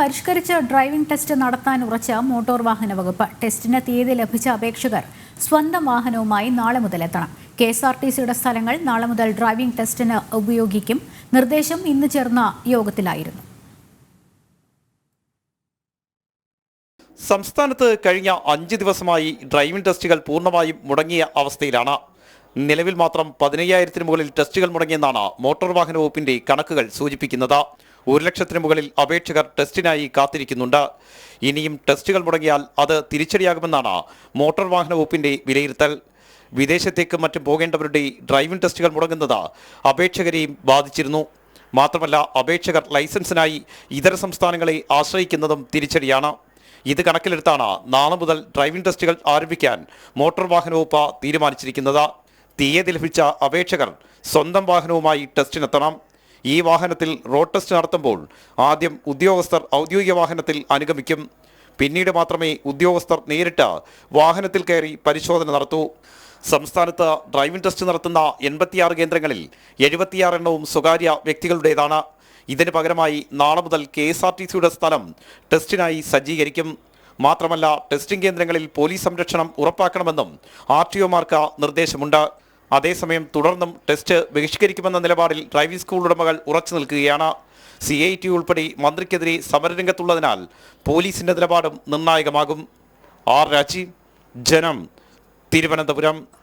പരിഷ്കരിച്ച driving test നടത്താൻ ഉറച്ച മോട്ടോർ വാഹന വകുപ്പ്. ടെസ്റ്റിന് തീയതി ലഭിച്ച അപേക്ഷകർ സ്വന്തം വാഹനവുമായി നാളെ മുതൽ എത്തണം. കെ എസ് ആർ ടി സിയുടെ സ്ഥലങ്ങൾ നാളെ മുതൽ ഡ്രൈവിംഗ് ടെസ്റ്റിന് ഉപയോഗിക്കും. നിർദ്ദേശം ഇന്ന് ചേർന്ന യോഗത്തിലായിരുന്നു. സംസ്ഥാനത്ത് കഴിഞ്ഞ അഞ്ച് ദിവസമായി ഡ്രൈവിംഗ് ടെസ്റ്റുകൾ പൂർണമായും മുടങ്ങിയ അവസ്ഥയിലാണ് നിലവിൽ മാത്രം പതിനയ്യായിരത്തിന് മുകളിൽ ടെസ്റ്റുകൾ മുടങ്ങിയെന്നാണ് മോട്ടോർ വാഹന വകുപ്പിന്റെ കണക്കുകൾ സൂചിപ്പിക്കുന്നത്. ഒരു ലക്ഷത്തിന് മുകളിൽ അപേക്ഷകർ ടെസ്റ്റിനായി കാത്തിരിക്കുന്നുണ്ട്. ഇനിയും ടെസ്റ്റുകൾ മുടങ്ങിയാൽ അത് തിരിച്ചടിയാകുമെന്നാണ് മോട്ടോർ വാഹന വകുപ്പിന്റെ വിലയിരുത്തൽ. വിദേശത്തേക്ക് മറ്റും പോകേണ്ടവരുടെ ഡ്രൈവിംഗ് ടെസ്റ്റുകൾ മുടങ്ങുന്നത് അപേക്ഷകരെയും ബാധിച്ചിരുന്നു. മാത്രമല്ല അപേക്ഷകർ ലൈസൻസിനായി ഇതര സംസ്ഥാനങ്ങളെ ആശ്രയിക്കുന്നതും തിരിച്ചടിയാണ്. ഇത് കണക്കിലെടുത്താണ് നാളെ മുതൽ ഡ്രൈവിംഗ് ടെസ്റ്റുകൾ ആരംഭിക്കാൻ മോട്ടോർ വാഹന വകുപ്പ് തീരുമാനിച്ചിരിക്കുന്നത്. തീയതി ലഭിച്ച അപേക്ഷകർ സ്വന്തം വാഹനവുമായി ടെസ്റ്റിനെത്തണം ഈ വാഹനത്തിൽ റോഡ് ടെസ്റ്റ് നടത്തുമ്പോൾ ആദ്യം ഉദ്യോഗസ്ഥർ ഔദ്യോഗിക വാഹനത്തിൽ അനുഗമിക്കും. പിന്നീട് മാത്രമേ ഉദ്യോഗസ്ഥർ നേരിട്ട് വാഹനത്തിൽ കയറി പരിശോധന നടത്തൂ. സംസ്ഥാനത്ത് ഡ്രൈവിംഗ് ടെസ്റ്റ് നടത്തുന്ന എൺപത്തിയാറ് കേന്ദ്രങ്ങളിൽ എഴുപത്തിയാറ് എണ്ണവും സ്വകാര്യ വ്യക്തികളുടേതാണ്. ഇതിന് പകരമായി നാളെ മുതൽ കെ എസ് ആർ ടി സിയുടെ സ്ഥലം ടെസ്റ്റിനായി സജ്ജീകരിക്കും. മാത്രമല്ല ടെസ്റ്റിംഗ് കേന്ദ്രങ്ങളിൽ പോലീസ് സംരക്ഷണം ഉറപ്പാക്കണമെന്നും ആർ ടി ഒമാർക്ക് നിർദ്ദേശമുണ്ട്. അതേസമയം തുടർന്നും ടെസ്റ്റ് ബഹിഷ്കരിക്കുമെന്ന നിലപാടിൽ ഡ്രൈവിംഗ് സ്കൂൾ ഉടമകൾ ഉറച്ചു നിൽക്കുകയാണ്. സി ഐ ടി ഉൾപ്പെടെ മന്ത്രിക്കെതിരെ സമരരംഗത്തുള്ളതിനാൽ പോലീസിന്റെ നിലപാടും നിർണായകമാകും. ആർ രാജീവ് ജനം തിരുവനന്തപുരം.